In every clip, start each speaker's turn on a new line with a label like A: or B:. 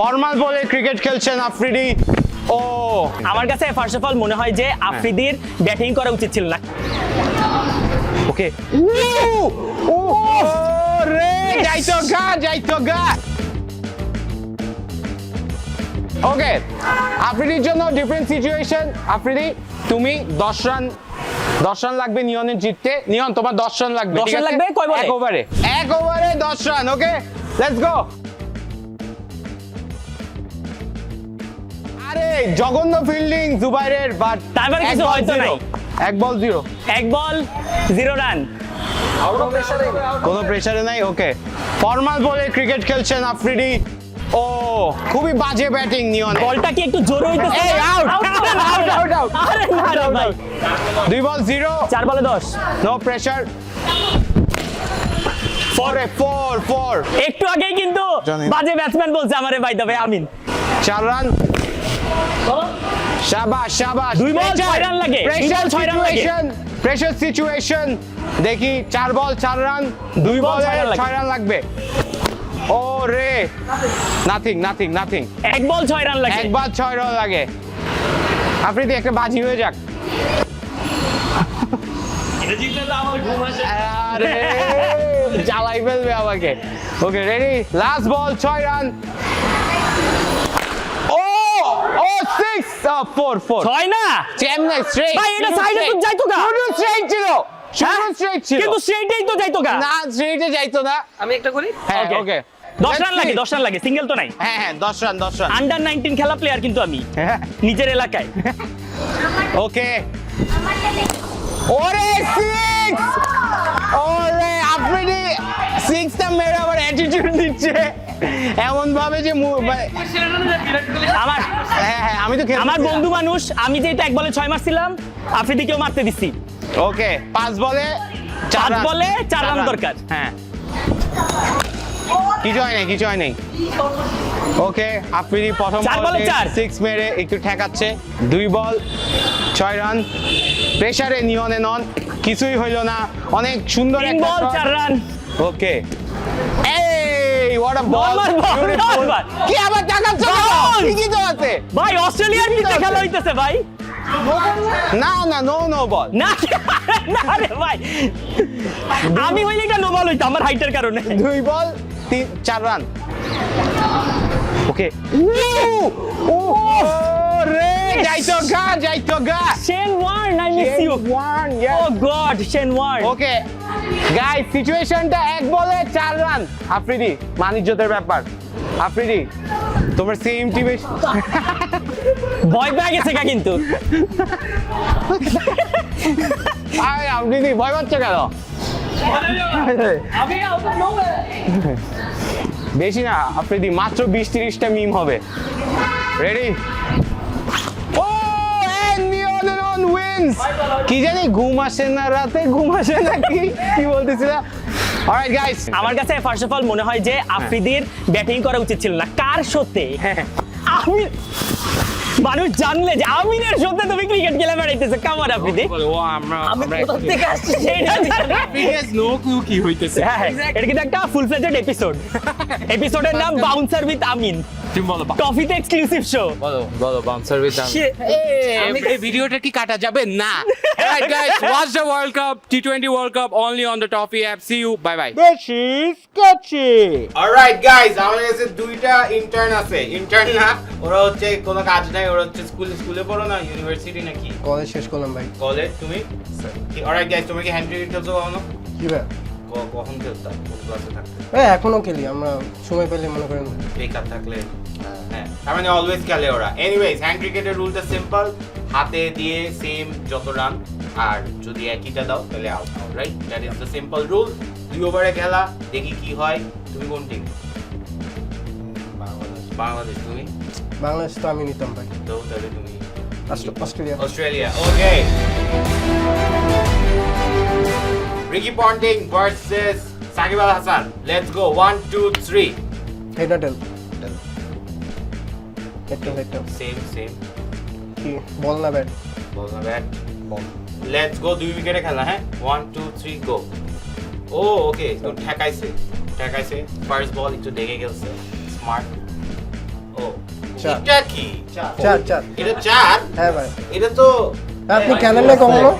A: Formal বলে cricket খেলছেন আফ্রিদি। ও।
B: আমার কাছে ফার্স্ট অফ অল মনে হয় যে আফ্রিদির ব্যাটিং করা উচিত ছিল না।
A: ওকে। ও রে যাইতো গা যাইতো গা। ওকে আফ্রিদির জন্য ডিফারেন্ট সিচুয়েশন আফ্রিদি তুমি দশ রান দশ রান লাগবে নিয়নের জিততে। নিয়ন তোমার দশ রান লাগবে
B: 10 রান লাগবে? কয়
A: ওভারে এক ওভারে দশ রান ওকে? লেটস গো আরে জঘন্য ফিল্ডিং জুবাইরের বাট
B: তার মানে কিছু হয়তো নাই।
A: এক বল জিরো
B: এক বল জিরো রান
A: কোনো প্রেসারে নাই। ওকে ফর্মাল বলে ক্রিকেট খেলছেন আফ্রিদি। ও খুবই বাজে ব্যাটিং নিয়ন।
B: বলটা কি একটু জোরে হইতেছে!
A: Out,
B: Out,
A: out, out!
B: আরে না রে ভাই।
A: দুই বল জিরো
B: চার বলে দশ।
A: No pressure four four four
B: একটু আগেই কিন্তু বাজে ব্যাটসম্যান বলছে আমারে ভাই তবে আমিন।
A: চার রান শাবাশ শাবাশ
B: দুই বল ছয় রান লাগে। বল ছয় রান লাগে।
A: প্রেসার সিচুয়েশন দেখি চার বল চার রান দুই
B: বল
A: বল
B: ছয় রান
A: লাগবে। ও রে নাথিং নাথিং নাথিং
B: এক বল ছয় রান লাগে।
A: একবার ছয় রান লাগে। আফ্রিদি একটা বাজি হয়ে যাক। জ্বালাই ফেলবে আমাকে। ওকে রেডি লাস্ট বল ছয় রান ও ও সিক্স ফোর ফোর।
B: ছয় না?
A: স্ট্রেট
B: ভাই, এটা এ তো যাইতো গা।
A: শুধু স্ট্রেট ছিল শুধু
B: হ্যাঁ?
A: স্ট্রেট ছিল।
B: কিন্তু সেইটাই তো যাইতো গা।
A: না স্ট্রেটে যাইতো না।
C: আমি একটা করি?
A: হ্যাঁ ওকে
B: দশ রান লাগে দশ রান লাগে সিঙ্গেল তো নাই।
A: হ্যাঁ হ্যাঁ দশ রান দশ রান
B: আন্ডার নাইনটিন খেলা প্লেয়ার কিন্তু আমি
A: হ্যাঁ
B: নিজের এলাকায়।
A: ওকে ওরে সিক্স ওরে আফ্রিদি সিক্সটা মেরে আবার অ্যাটিটিউড দিচ্ছে। এমন ভাবে যে
B: আমার
A: হ্যাঁ হ্যাঁ আমি তো
B: আমার বন্ধু মানুষ আমি যেটা এক বলে ছয় মারছিলাম আফ্রিদিকেও মারতে দিচ্ছি
A: ওকে পাঁচ বলে চার
B: বলে চার রান দরকার।
A: হ্যাঁ। কিছু হয় নাই কিছু হয় নাই। ওকে আফ্রিদি প্রথম
B: চার বলে চার।
A: সিক্স মেরে একটু ঠেকাচ্ছে। দুই বল ছয় রান। প্রেসারে নিয়নে নন কিছুই হইল না। অনেক সুন্দর একটা
B: বল চার রান।
A: ওকে। এই! বল
B: বল, বল, বল, বল।
A: কি আবার টাকাচ্ছ
B: বল।
A: ঠিকই তো আছে।
B: ভাই অস্ট্রেলিয়ার বিরুদ্ধে খেলা হইতেছে ভাই।
A: না না নো নো বল
B: না না রে ভাই। আমি হইলে এটা নোবল হইতো আমার হাইটের কারণে।
A: দুই বল তিন চার রান ওকে ও রে যাইতো গা যাইতো গা।
B: Shane Warne I miss you oh God Shane Warne
A: okay guy সিচুয়েশনটা এক বলে চার রান। আফ্রিদি মানিজ্যতের ব্যাপার। আফ্রিদি তোমার সেম টিমে
B: ভয় পেয়ে গেছে গা কিন্তু।
A: আরে আফ্রিদি ভয় পাচ্ছ কেন? বেশি না আফ্রিদি মাত্র বিশ তিরিশটা মিম হবে। রেডি উইন্স কি জানি ঘুম আসে না রাতে ঘুম আসে না কি? কি বলতেছিলাম অলরাইট গাইস
B: আমার কাছে ফার্স্ট অফ অল মনে হয় যে আফ্রিদির ব্যাটিং করা উচিত ছিল না। কার সত্যি? আমি মানুষ জানলে যে আমিনের সত্যি তুমি ক্রিকেট খেলে বেড়াইতেছে। কামার আফ্রিদি।
C: আমি কোথা থেকে আসছি
B: জানি।
D: নো। ক্লু কি হইতেছে।
B: হ্যাঁ হ্যাঁ, এটা কিন্তু একটা ফুল ফ্লেজেড এপিসোড এপিসোডের নাম বাউন্সার উইথ আমিন
D: তুমি বলো বা-
B: এক্সক্লুসিভ শো
D: বলো বলো বাউন্সার উইথ. এই ভিডিওটা কি কাটা যাবে? না। Alright guys, watch the World Cup, T20 World Cup only on the Toffee app. See you. Bye bye.
A: Alright guys আমার কাছে দুইটা ইন্টার্ন আছে। ইন্টার্ন না ওরা হচ্ছে কোনো কাজ নাই ওরা হচ্ছে স্কুল স্কুলে পড়ো না ইউনিভার্সিটি নাকি?
E: কলেজ শেষ করলাম ভাই।
A: কলেজ তুমি? অলরাইট গাইস তুমি কি হ্যান্ড ক্রিকেট খেলছো কখনো
E: কি ভাই?
A: কখন খেলতাম কোন ক্লাসে থাকতে
E: হ্যাঁ এখনও খেলি আমরা সময় পেলে মনে করেন
A: বেকার থাকলে হ্যাঁ। তার মানে অলওয়েজ খেলে ওরা। এনিওয়েজ হ্যান্ড ক্রিকেটের রুলটা সিম্পল হাতে দিয়ে সেম যত রান আর যদি একইটা দাও তাহলে out right that is the simple rule দুই ওভারে খেলা দেখি কি হয় তুমি কোন টিম বাংলাদেশ। বাংলাদেশ তুমি?
E: বাংলাদেশ তো আমি নিতাম ভাই।
A: তো তাহলে তুমি?
E: Australia- Australia.
A: Australia okay Ricky Ponting versus Shakib Al Hasan let's go one two three
E: head tail head tail head tail
A: same same
E: কি বল না ব্যাট
A: বল না ব্যাট লেটস গো দুই উইকেটে খেলা হ্যাঁ one two three go oh okay তো ঠেকাইছে ঠেকাইছে ফার্স্ট বল একটু দেখে গেছে স্মার্ট
E: চার
D: এটা কি
E: চার চার
D: এটা চার
E: হ্যাঁ ভাই
D: এটা তো
E: আপনি খেলেন না কখনো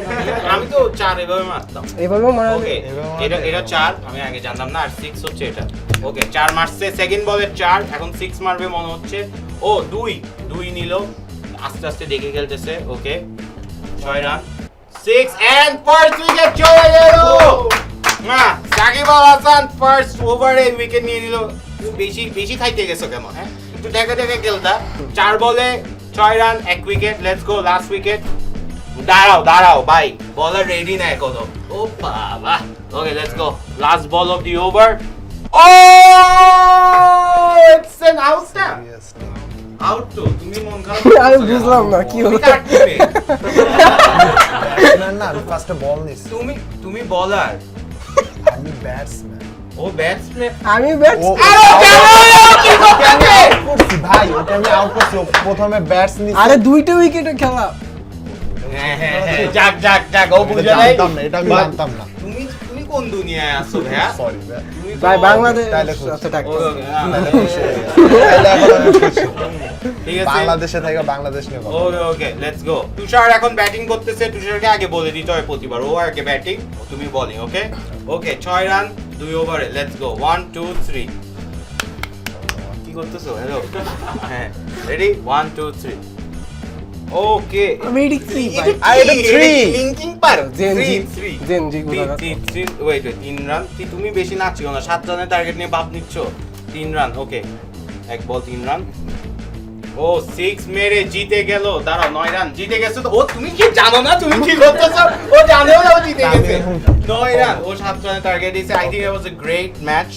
D: আমি তো চার এভাবে মারতাম।
E: এভাবেও মারা
D: ওকে এটা এটা চার আমি আগে জানতাম না আর সিক্স হচ্ছে এটা। ওকে চার মারছে সেকেন্ড বলের চার এখন সিক্স মারবে মনে হচ্ছে। ও দুই দুই নিল আস্তে আস্তে দেখে খেলতেছে ওকে ছয় run six and first wicket চলে গেল! না সাকিব আল হাসান ফার্স্ট ওভারে উইকেট নিয়ে নিল। বেশি বেশি খাইতে গেছো কেন? হ্যাঁ একটু দেখে দেখে খেলতা। চার বলে ছয় রান এক wicket let's go last wicket দাঁড়াও দাঁড়াও ভাই বলার রেডি না এখনও। ও বাবা। Okay let's go last ball of the over oh it's an out out তো তুমি মন খারাপ
E: আমি বুঝলাম না, কি হলো?
F: না না ফার্স্টে বল নিছি।
D: তুমি তুমি বলার
F: আমি ব্যাটসম্যান
D: ও ব্যাটসম্যান
E: আমি ব্যাট
F: ও
D: কি করতেছে
F: ভাই ওটা আমি আউট করছি প্রথমে ব্যাটস নিছি।
E: আরে দুইটা উইকেটে খেলা।
D: যাক যাক যাক ও বুঝে নাই।
F: এটা আমি জানতাম না।
D: তুমি তুমি কোন দুনিয়ায় আছো ভাইয়া?
F: সরি ভাই।
E: ভাই বাংলাদেশ আচ্ছা।
D: ঠিক আছে।
F: বাংলাদেশে থেকে বাংলাদেশ নিয়ে
D: ওকে ওকে লেটস গো তুষার এখন ব্যাটিং করতেছে। তুষারকে আগে বলে দিতে হয় প্রতিবার। ও আগে ব্যাটিং তুমি বলিং ওকে ওকে ছয় রান দুই ওভারে let's go one two three কি করতেছো? হ্যালো হ্যাঁ ready one two three okay
E: এডি থ্রি ভাই
F: আর এটা three।
D: লিঙ্কিং পারো
E: Gen Z
D: three
E: Gen Z গুলা
D: ওয়েট তিন রান তুমি বেশি নাচিও না? সাত রানের টার্গেট নিয়ে ভাব নিচ্ছ? তিন রান ওকে এক বল তিন রান ও সিক্স মেরে জিতে গেল। দাঁড়াও নয় রান জিতে গেছে তো? ও তুমি কি জানো না? তুমি কি করতেছো? ও জানেও না ও জিতে গেছে।
F: এখন-
D: নয় রান ও সাত রানের টার্গেট দিয়েছে I think it was a great match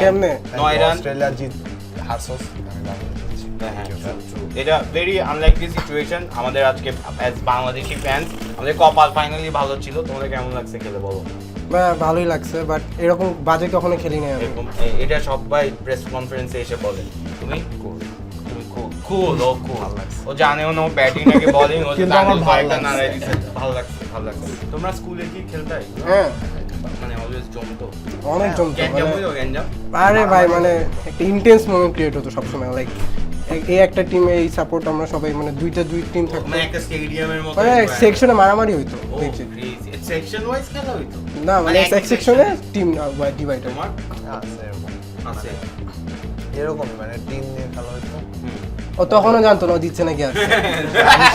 E: কেমনে?
D: নয় রান
F: অস্ট্রেলিয়া জিত হারছস আমি বাংলাদেশ
D: এটা ভেরি আনলাইকলি সিচুয়েশন আমাদের আজকে অ্যাজ বাংলাদেশি ফ্যান্স আমাদের কপাল ফাইনালি ভালো ছিল। তোমাদের কেমন লাগছে খেলে বলো?
E: ভালোই লাগছে বাট এরকম বাজে কখনো খেলি আমি।
D: এরকম এটা সবাই প্রেস কনফারেন্সে এসে বলে। তুমি? তুমি কুল ও কুল ও জানেও না ব্যাটিং নাকি বোলিং ও
F: কিন্তু
D: জানে
F: আমার ভালো
D: কয়েকটা দিছে। ভালো লাগছে ভালো লাগছে। তোমরা স্কুলে কি খেলতে
E: হ্যাঁ।
D: মানে অলওয়েজ জমতো।
E: অনেক জমতো মানে আরে ভাই মানে একটা ইন্টেন্স মোমেন্ট ক্রিয়েট হতো সবসময় লাইক এই একটা টিমে এই সাপোর্ট আমরা সবাই মানে দুইটা দুই টিম থাকতো।
D: মানে একটা স্টেডিয়ামের মতো
E: মানে সেকশনে মারামারি হইতো দেখছি।
D: সেকশন ওয়াইজ খেলা হইতো?
E: না মানে
D: এক
E: এক সেকশনে টিম ডিভাইড
D: তোমার?
F: আছে এরকম।
D: আছে।
F: এরকম মানে টিম নিয়ে খেলা হইতো।
E: ও তখনও জানতো না দিচ্ছে নাকি আর।
F: আমি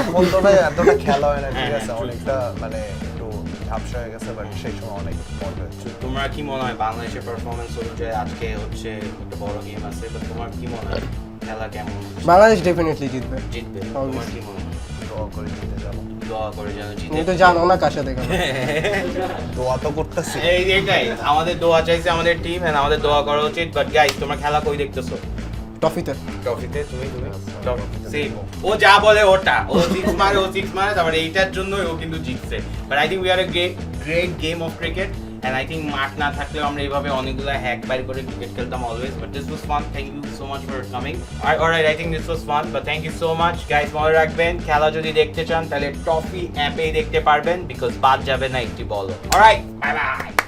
F: এখন তো ভাই এতটা খেলা হয় না ঠিক
D: হ্যাঁ,
F: আছে
D: হ্যাঁ,
F: অনেকটা মানে একটু ঝাপসা হয়ে গেছে বাট সেই সময় অনেক মজা
D: তোমরা কি মনে হয় বাংলাদেশের পারফরমেন্স অনুযায়ী আজকে হচ্ছে একটা বড় গেম আছে বাট তোমার কি মনে হয় খেলা কেমন
E: বাংলাদেশ ডেফিনেটলি জিতবে।
D: জিতবে। তোমার কি মনে হয়?
F: দোয়া করে জিতে যাব।
D: দোয়া করে যেন জিতে
E: তো জানো না কার সাথে খেলো।
F: দোয়া তো করতেছি।
D: এই এটাই। আমাদের দোয়া চাইছে আমাদের টিম এন্ড আমাদের দোয়া করা উচিত বাট গাইস তোমরা খেলা কই দেখতেছো?
E: ট্রফিতে
D: ট্রফিতে তুমি তুমি? Same. ও যা বলে ওটা। ও সিক্স মারে, ও সিক্স মারে, তারপরে এইটার জন্যই ও কিন্তু জিতছে। But I think we are a great game of cricket and I think মাঠ না থাকলেও আমরা এইভাবে অনেকগুলো হ্যাক বাইর করে ক্রিকেট খেলতাম always but this was fun thank you so much for coming alright I think this was fun but thank you so much guys মনে রাখবেন, খেলা যদি দেখতে চান, তাহলে টফি অ্যাপেই দেখতে পারবেন বিকজ বাদ যাবে না একটি বল অলরাইট বাই বাই